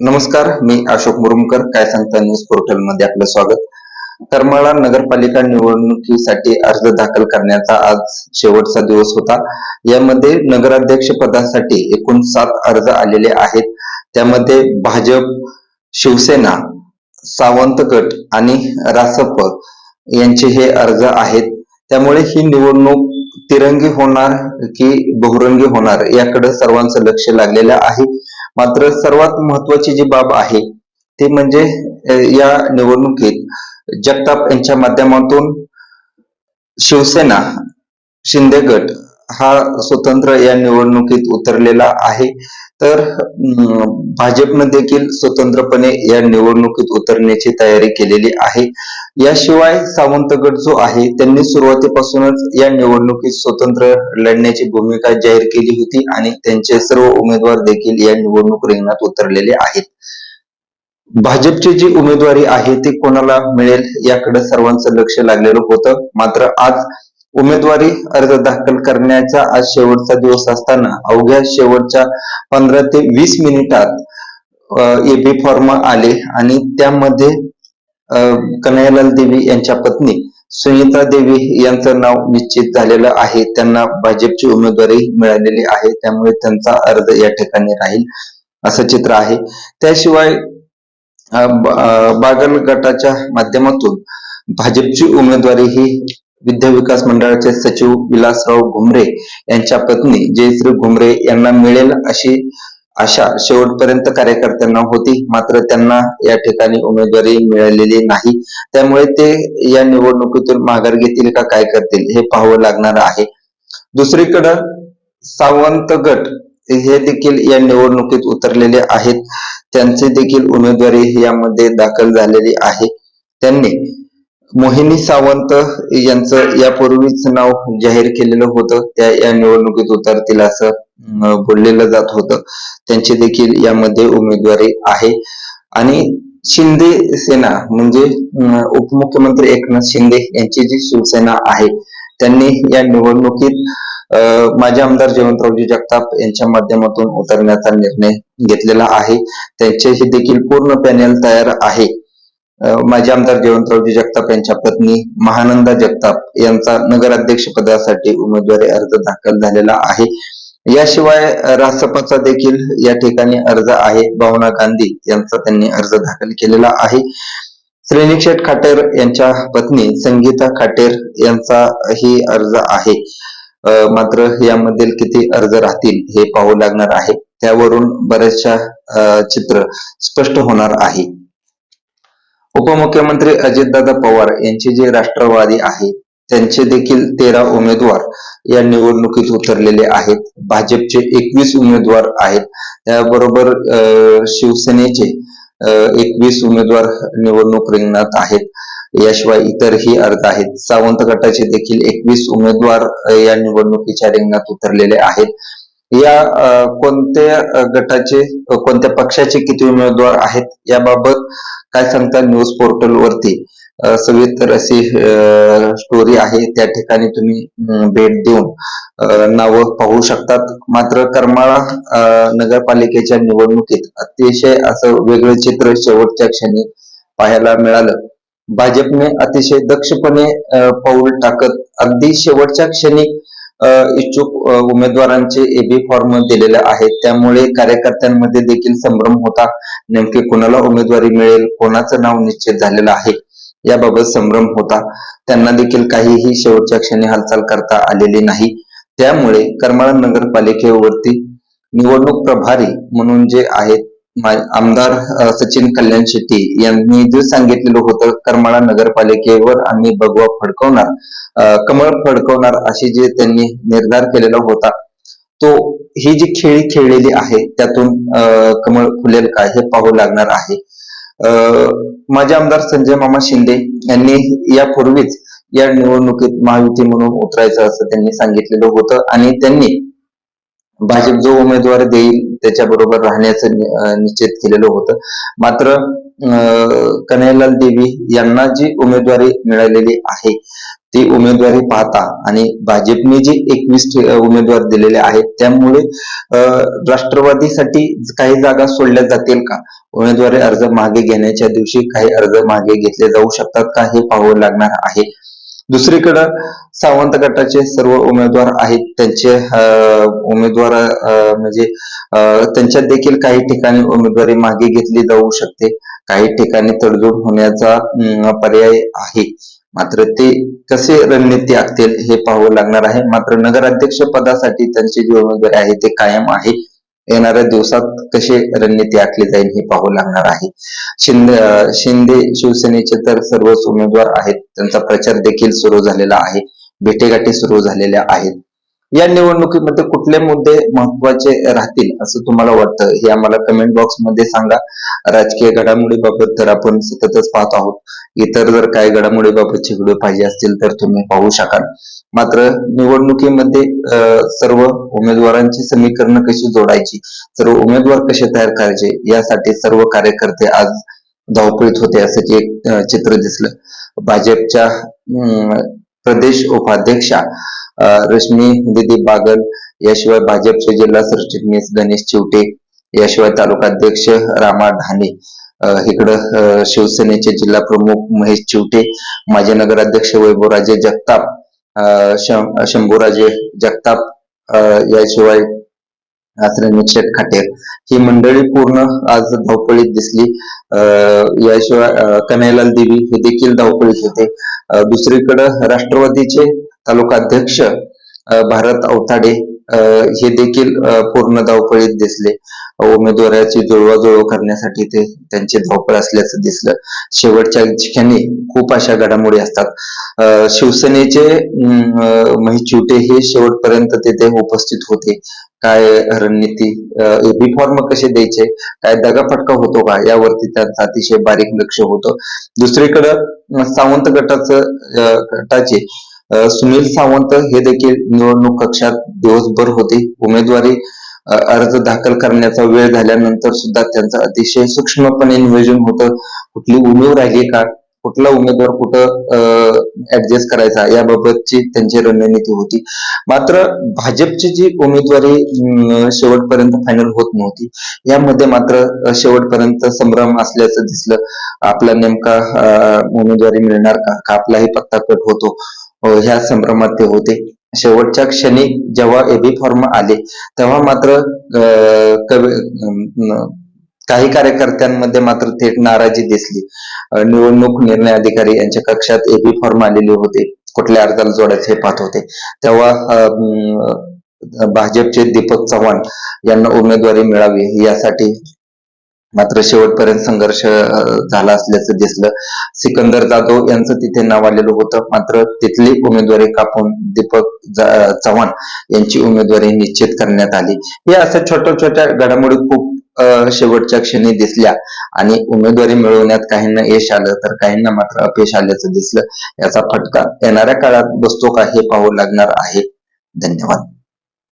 नमस्कार मी अशोक मुरुमकर काय सांगता न्यूज पोर्टलमध्ये आपलं स्वागत. करमाळा नगरपालिका निवडणुकीसाठी अर्ज दाखल करण्याचा आज शेवटचा दिवस होता. यामध्ये नगराध्यक्ष पदासाठी एकूण सात अर्ज आलेले आहेत. त्यामध्ये भाजप शिवसेना सावंत गट आणि रासप यांचे हे अर्ज आहेत. त्यामुळे ही निवडणूक तिरंगी होणार की बहुरंगी होणार याकडे सर्वांचं लक्ष लागलेलं आहे. मात्र सर्वात महत्वाची जी बाब आहे ते म्हणजे या निवडणुकीत जगताप यांच्या माध्यमातून शिवसेना शिंदे गट हा स्वतंत्र या निवडणुकीत उतरलेला आहे. तर भाजपनं देखील स्वतंत्रपणे या निवडणुकीत उतरण्याची तयारी केलेली आहे. याशिवाय सावंत गट जो आहे त्यांनी सुरुवातीपासूनच या निवडणुकीत स्वतंत्र लढण्याची भूमिका जाहीर केली होती आणि त्यांचे सर्व उमेदवार देखील या निवडणूक रिंगणात उतरलेले आहेत. भाजपची जी उमेदवारी आहे ती कोणाला मिळेल याकडे सर्वांचं लक्ष लागलेलं होतं. मात्र आज उमेदवारी अर्ज दाखल करण्याचा आज शेवटचा दिवस असताना अवघ्या शेवटच्या पंधरा ते वीस मिनिटात एबी फॉर्म आले आणि त्यामध्ये कन्हैयालाल देवी यांच्या पत्नी सुनीता देवी यांचं नाव निश्चित झालेलं आहे. त्यांना भाजपची उमेदवारी मिळालेली आहे. त्यामुळे त्यांचा अर्ज या ठिकाणी राहील असं चित्र आहे. त्याशिवाय बागल गटाच्या माध्यमातून भाजपची उमेदवारी ही विद्या विकास मंडळाचे सचिव विलासराव घुमरे यांच्या पत्नी जयश्री घुमरे यांना मिळेल अशी आशा शेवटपर्यंत कार्यकर्त्यांना होती. मात्र त्यांना या ठिकाणी उमेदवारी मिळालेली नाही. त्यामुळे ते या निवडणुकीतून माघार घेतील का काय करतील हे पाहावं लागणार आहे. दुसरीकडं सावंत गट हे देखील या निवडणुकीत उतरलेले आहेत. त्यांचे देखील उमेदवारी यामध्ये दाखल झालेली आहे. त्यांनी मोहिनी सावंत यांचं यापूर्वीच नाव जाहीर केलेलं होतं. त्या या निवडणुकीत उतरतील असं बोललेलं जात होतं. त्यांची देखील यामध्ये उमेदवारी आहे. आणि शिंदे सेना म्हणजे उपमुख्यमंत्री एकनाथ शिंदे यांची जी शिवसेना आहे त्यांनी या निवडणुकीत अं, माजी आमदार जयवंतरावजी जगताप यांच्या माध्यमातून उतरण्याचा निर्णय घेतलेला आहे. त्यांचेही देखील पूर्ण पॅनेल तयार आहे. माजी आमदार जयवंतरावजी जगताप यांच्या पत्नी महानंदा जगताप यांचा नगराध्यक्ष पदासाठी उमेदवारी अर्ज दाखल झालेला आहे. याशिवाय अं, रासपाचा देखील या ठिकाणी अर्ज आहे. भावना गांधी यांचा त्यांनी अर्ज दाखल केलेला आहे. श्रेणिक खाटेर यांच्या पत्नी संगीता खाटेर यांचा ही अर्ज आहे. मात्र यामधील किती अर्ज राहतील हे पाहू लागणार आहे. त्यावरून बऱ्याचशा चित्र स्पष्ट होणार आहे. उपमुख्यमंत्री अजितदादा पवार यांचे जे राष्ट्रवादी आहे त्यांचे देखील तेरा उमेदवार या निवडणुकीत उतरलेले आहेत. भाजपचे एकवीस उमेदवार आहेत. त्याबरोबर अं, शिवसेनेचे एकवीस उमेदवार निवडणूक रिंगणात आहेत. याशिवाय इतरही अर्ज आहेत. सावंत गटाचे देखील एकवीस उमेदवार या निवडणुकीच्या रिंगणात उतरलेले आहेत. या कोणत्या गटाचे कोणत्या पक्षाचे किती उमेदवार आहेत याबाबत काय सांगता न्यूज पोर्टल वरती? सविस्तर अशी स्टोरी आहे. त्या ठिकाणी तुम्ही भेट देऊन नाव पाहू शकतात. मात्र करमाळा नगरपालिकेच्या निवडणुकीत अतिशय असं वेगळं चित्र शेवटच्या क्षणी पाहायला मिळालं. भाजपने अतिशय दक्षपणे पाऊल टाकत अगदी शेवटच्या क्षणी इच्छुक उमेदवारांचे एबी फॉर्म दिलेले आहेत. त्यामुळे कार्यकर्त्यांमध्ये देखील संभ्रम होता. नेमके कोणाला उमेदवारी मिळेल कोणाचं नाव निश्चित झालेलं आहे याबाबत संभ्रम होता. त्यांना देखील काहीही शेवटच्या क्षणी हालचाल करता आलेली नाही. त्यामुळे करमाळा नगरपालिकेवरती निवडणूक प्रभारी म्हणून जे आहेत आमदार सचिन कल्याण शेट्टी यांनी जे सांगितलेलं होतं करमाळा नगरपालिकेवर आम्ही भगवा फडकवणार कमळ फडकवणार अशी जे त्यांनी निर्धार केलेला होता तो ही जी खेळी खेळलेली आहे त्यातून कमळ फुलेल का हे पाहू लागणार आहे. माझे आमदार संजय मामा शिंदे यांनी यापूर्वीच या निवडणुकीत महायुती म्हणून उतरायचं असं त्यांनी सांगितलेलं होतं आणि त्यांनी भाजप जो उमेदवार देईल त्याच्याबरोबर राहण्याचं निश्चित केलेलं होतं. मात्र अं, कन्हैयालाल देवी यांना जी उमेदवारी मिळालेली आहे ती उमेदवारी पाहता आणि भाजपने जे एकवीस उमेदवार दिलेले आहेत त्यामुळे अं, राष्ट्रवादीसाठी काही जागा सोडल्या जातील का? उमेदवारी अर्ज मागे घेण्याच्या दिवशी काही अर्ज मागे घेतले जाऊ शकतात का? हे पाहावं लागणार आहे. दुसरीकडं सावंत गटाचे सर्व उमेदवार आहेत. त्यांचे उमेदवार म्हणजे त्यांच्यात देखील काही ठिकाणी उमेदवारी मागे घेतली जाऊ शकते. काही ठिकाणी तडजोड होण्याचा पर्याय आहे. मात्र ते कसे रणनीती आखतील हे पाहावं लागणार आहे. मात्र नगराध्यक्ष पदासाठी त्यांची जी उमेदवारी आहे ते कायम आहे. येणाऱ्या दिवसात कशी रणनीती आखली जाईल हे पाहू लागणार आहे. शिंदे शिंदे शिवसेनेचे तर सर्वच उमेदवार आहेत. त्यांचा प्रचार देखील सुरू झालेला आहे. भेटेगाठी सुरू झालेल्या आहेत. या निवडणुकीमध्ये कुठले मुद्दे महत्त्वाचे राहतील असं तुम्हाला वाटतं? हे आम्हाला कमेंट बॉक्समध्ये सांगा. राजकीय घडामोडीबाबत तर आपण सततच पाहत आहोत. इतर जर काही घडामोडीबाबतचे व्हिडिओ पाहिजे असतील तर तुम्ही पाहू शकाल. मात्र निवडणुकीमध्ये सर्व उमेदवारांची समीकरणं कशी जोडायची? सर्व उमेदवार कसे तयार करायचे? यासाठी सर्व कार्यकर्ते आज धावपळीत होते असं एक चित्र दिसलं. भाजपच्या प्रदेश उपाध्यक्षा रश्मी दिदी बागल याशिवाय भाजपचे जिल्हा सरचिटणीस गणेश चिवटे याशिवाय तालुकाध्यक्ष रामा ढाणे इकडं शिवसेनेचे जिल्हा प्रमुख महेश चिवटे माजी नगराध्यक्ष वैभवराजे जगताप अं, शं- शंभूराजे जगताप याशिवाय याशिवाय आश्रमी खाटेल ही मंडळी पूर्ण आज धावपळीत दिसली. अं, याशिवाय कन्हैलाल देवी हे देखील धावपळीत होते. दुसरीकडं राष्ट्रवादीचे तालुका अध्यक्ष भारत अवताडे अं, हे देखील पूर्ण धावपळीत दिसले. उमेदवाराची जुळवाजुळव करण्यासाठी ते त्यांची धावपळ असल्याचं दिसलं. शेवटच्या क्षणी खूप अशा घडामोडी असतात. शिवसेनेचे अं, म्हणजे हे शेवटपर्यंत तिथे उपस्थित होते. काय रणनीती रिफॉर्म फॉर्म कसे द्यायचे काय दगाफटका होतो का यावरती त्यांचं अतिशय बारीक लक्ष होतं. दुसरीकडं सावंत गटाचं गटाचे सुनील सावंत हे देखील निवडणूक कक्षात दिवसभर होते. उमेदवारी अर्ज दाखल करण्याचा वेळ झाल्यानंतर सुद्धा त्यांचं अतिशय सूक्ष्मपणे नियोजन होतं. कुठली उणीव राहिली का? कुठला उमेदवार कुठं ऍडजस्ट करायचा याबाबतची त्यांची रणनीती होती. मात्र भाजपची जी उमेदवारी शेवटपर्यंत फायनल होत नव्हती यामध्ये मात्र शेवटपर्यंत संभ्रम असल्याचं दिसलं. आपला नेमका उमेदवारी मिळणार का? का आपलाही पत्ता कट होतो ह्या संभ्रमात ते होते. शेवटच्या क्षणी जेव्हा एबी फॉर्म आले तेव्हा मात्र काही कार्यकर्त्यांमध्ये मात्र थेट नाराजी दिसली. निवडणूक निर्णय अधिकारी यांच्या कक्षात एबी फॉर्म आलेले होते. कुठल्या अर्जाला जोडायचे हे पाहत होते. तेव्हा भाजपचे दीपक चव्हाण यांना उमेदवारी मिळावी यासाठी मात्र शेवटपर्यंत संघर्ष झाला असल्याचं दिसलं. सिकंदर जाधव यांचं तिथे नाव आलेलं होतं. मात्र तिथली उमेदवारी कापून दीपक जा- चव्हाण यांची उमेदवारी निश्चित करण्यात आली. हे अशा छोट्या छोट्या घडामोडी खूप शेवटच्या क्षणी दिसल्या. आणि उमेदवारी मिळवण्यात काहींना यश आलं तर काहींना मात्र अपयश आल्याचं दिसलं. याचा फटका येणाऱ्या काळात बसतो का हे पाहू लागणार आहे. धन्यवाद.